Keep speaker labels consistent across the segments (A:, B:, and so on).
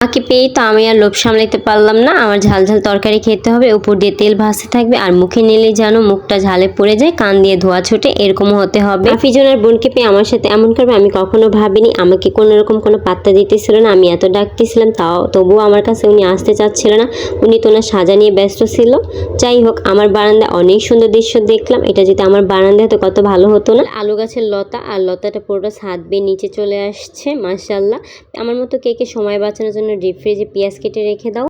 A: মাকে পেয়েই তো আমি আর লোভ সামলাতে পারলাম না। আমার ঝাল ঝাল তরকারি খেতে হবে উপর দিয়ে তেল ভাসতে থাকবে আর মুখে নিলে যেন মুখটা ঝালে পড়ে যায় কান দিয়ে ধোয়া ছোটে এরকমও হতে হবে। ফিজনের বোনকে পেয়ে আমার সাথে এমন করবে আমি কখনো ভাবিনি আমাকে কোনো রকম কোনো পাত্তা দিতেছিল না আমি এত ডাকতেছিলাম তাও তবুও আমার কাছে উনি আসতে চাচ্ছিল না। উনি তো ওনার সাজা নিয়ে ব্যস্ত ছিল। যাই হোক আমার বারান্দায় অনেক সুন্দর দৃশ্য দেখলাম এটা যদি আমার বারান্দায় হতো কত ভালো হতো না। আলু গাছের লতা আর লতাটা পুরোটা ছাদ বেয়ে নিচে চলে আসছে মাশাল্লাহ আমার মতো কে কে সময় বাঁচানোর জন্য ডিপ ফ্রিজে পেঁয়াজ কেটে রেখে দাও।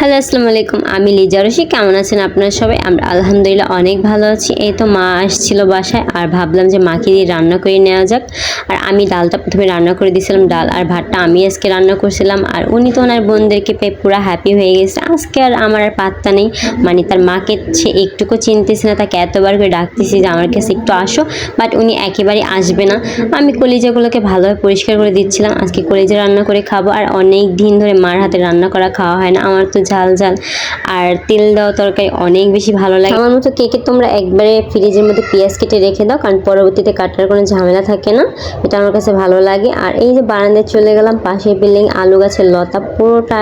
A: হ্যালো, আসসালামু আলাইকুম। আমি লিজা রশি। কেমন আছেন আপনারা সবাই? আমরা আলহামদুলিল্লাহ অনেক ভালো আছি। এই তো মা আসছিল বাসায়, আর ভাবলাম যে মাকে দিয়ে রান্না করে নেওয়া যাক। আর আমি ডালটা প্রথমে রান্না করে দিয়েছিলাম, ডাল আর ভাতটা আমি আজকে রান্না করছিলাম। আর উনি তো ওনার বোনদেরকে পেয়ে পুরো হ্যাপি হয়ে গেছে। আজকে আর আমার আর পাত্তা নেই। মানে তার মাকে সে একটুকু চিনতেছে না, তাকে এতবার করে ডাকতেছি যে আমার কাছে একটু আসো। বাট উনি একেবারেই আসবে না। আমি কলিজাগুলোকে ভালোভাবে পরিষ্কার করে দিচ্ছিলাম। আজকে কলিজা রান্না করে খাব। আর অনেক দিন ধরে মার হাতে রান্না করা খাওয়া হয় না। আমার তো ঝাল ঝাল। আর তেল দেওয়া তরকারি অনেক বেশি ভালো লাগে। আমার মতো কেকে তোমরা একবারে ফ্রিজের মধ্যে পেঁয়াজ কেটে রেখে দাও, কারণ পরবর্তীতে কাটার কোনো ঝামেলা থাকে না। এটা আমার কাছে ভালো লাগে। আর এই যে বারান্দায় চলে গেলাম পাশের বিল্ডিং, আলু গাছের লতা, পুরোটা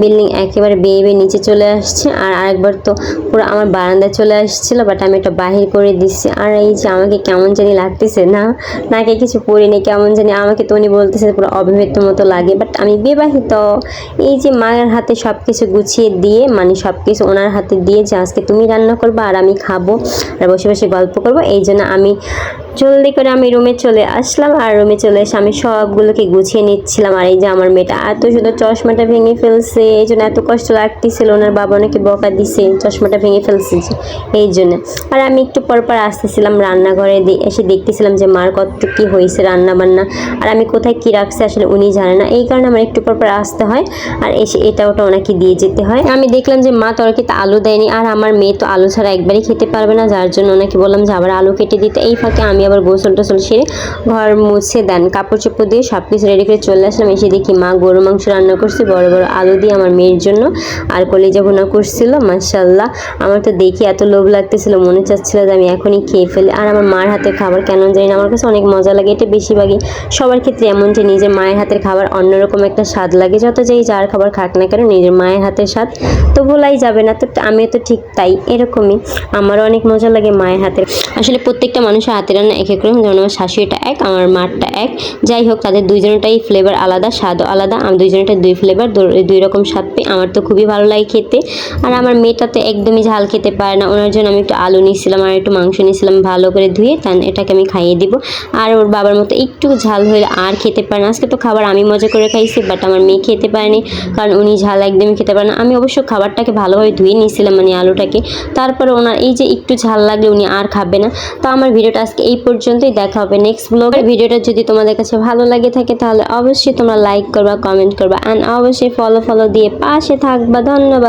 A: বিল্ডিং একেবারে বেয়ে বেয়ে নিচে চলে আসছে। আর আরেকবার তো পুরো আমার বারান্দায় চলে আসছিল বাট আমি এটা বাহির করে দিচ্ছি। আর এই যে আমাকে কেমন জানি লাগতেছে না নাকে কিছু পরিনি কেমন জানি আমাকে তো উনি বলতেছে পুরো অবিবাহিত মতো লাগে। বাট আমি বিবাহিত, এই যে মায়ের হাতে সব কিছু গুছিয়ে দিয়ে মানে সব কিছু ওনার হাতে দিয়ে যে আজকে তুমি রান্না করব আর আমি খাব আর বসে বসে গল্প করব, এই জন্য আমি জলদি করে আমি রুমে চলে আসলাম আর রুমে চলে এসে আমি সবগুলোকে গুছিয়ে নিচ্ছিলাম। আর এই যে আমার মেয়েটা এত শুধু চশমাটা ভেঙে ফেলছে, এই জন্য এত কষ্ট লাগতেছিল। ওনার বাবা ওনাকে বকা দিছে, চশমাটা ভেঙে ফেলছে এই জন্য। আর আমি একটু পর পর আসতেছিলাম রান্নাঘরে এসে দেখতেছিলাম যে মার কত কী হয়েছে রান্না বান্না আর আমি কোথায় কী রাখছে আসলে উনি জানে না। এই কারণে আমার একটু পর পর আসতে হয় আর এসে এটা ওটা ওনাকে দিয়ে যেতে হয়। আমি দেখলাম যে মা তরকারিতে আলু দেয়নি। আর আমার মেয়ে তো আলু ছাড়া একবারই খেতে পারবে না। যার জন্য ওনাকে বললাম যে আবার আলু কেটে দিতে। এই ফাঁকে আমি আবার গোসল টোসল সেরে ঘর মুছে দেন। কাপড় চোপড় দিয়ে সব কিছু রেডি করে চলে আসলাম। এসে দেখি মা গরু মাংস রান্না করছে, বড় বড় আলু দিয়ে আমার মেয়ের জন্য আর কলিজা ভুনা করছিল মার্শাল্লাহ আমার তো দেখি এত লোভ লাগতেছিল, মনে চাচ্ছিল যে আমি এখনই খেয়ে ফেলি। আর আমার মার হাতের খাবার কেন জানি না, আমার কাছে অনেক মজা লাগে। এটা বেশিরভাগই সবার ক্ষেত্রে এমন যে নিজের মায়ের হাতের খাবার অন্যরকম একটা স্বাদ লাগে। যত যেই যার খাবার খাক না কেন, নিজের মায়ের হাতের স্বাদ তো ভোলাই যাবে না। তো আমি তো ঠিক তাই, এরকমই। আমারও অনেক মজা লাগে মায়ের হাতের। আসলে প্রত্যেকটা মানুষের হাতের রান্না এক এক রকম, যেমন আমার শাশুড়িটা এক, আমার মারটা এক। যাই হোক, তাদের দুইজনটাই ফ্লেভার আলাদা, স্বাদও আলাদা। আমি দুইজনটা দুই ফ্লেভার দুই রকম স্বাদ পেয়ে আমার তো খুবই ভালো লাগে খেতে। আর আমার মেয়েটা তো একদমই ঝাল খেতে পারে না। ওনার জন্য আমি একটু আলু নিয়েছিলাম আর একটু মাংস নিয়েছিলাম ভালো করে ধুয়ে তান এটাকে আমি খাইয়ে দিব। আর ওর বাবার মতো একটু ঝাল হলে আর খেতে পারে না। আজকে তো খাবার আমি মজা করে খাইছি বাট আমার মেয়ে খেতে পারেনি, কারণ উনি ঝাল একদমই খেতে পারে না। আমি অবশ্য খাবারটাকে ভালোভাবে ধুয়ে নিয়েছিলাম মানে আলুটাকে। তারপরে ওনার এই যে একটু ঝাল লাগলে উনি আর খাবে না। তো আমার ভিডিওটা আজকে এই পর্যন্তই দেখা হবে নেক্সট ব্লগের ভিডিওটা যদি তোমাদের কাছে ভালো লাগে থাকে, তাহলে অবশ্যই তোমরা লাইক করবা কমেন্ট করবা। অ্যান্ড অবশ্যই ফলো ফলো দিয়ে পাশে থাকবা। ধন্যবাদ।